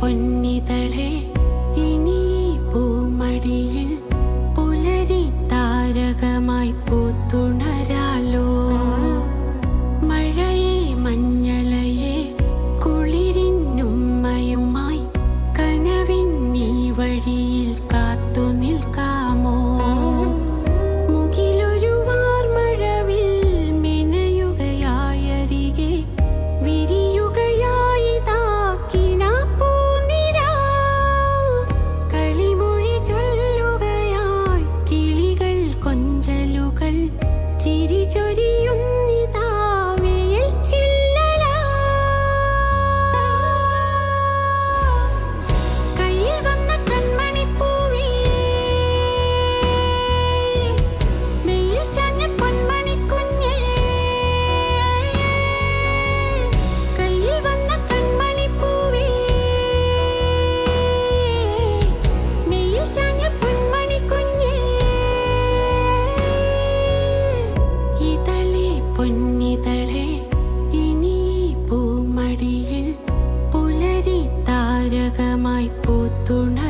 പൊന്നിതളെ കൊഞ്ചലുകൾ ചിരി പൊന്നിതളേ ഇനി പൂമടിയിൽ പുലരി താരകമായി പൂത്തുണരാ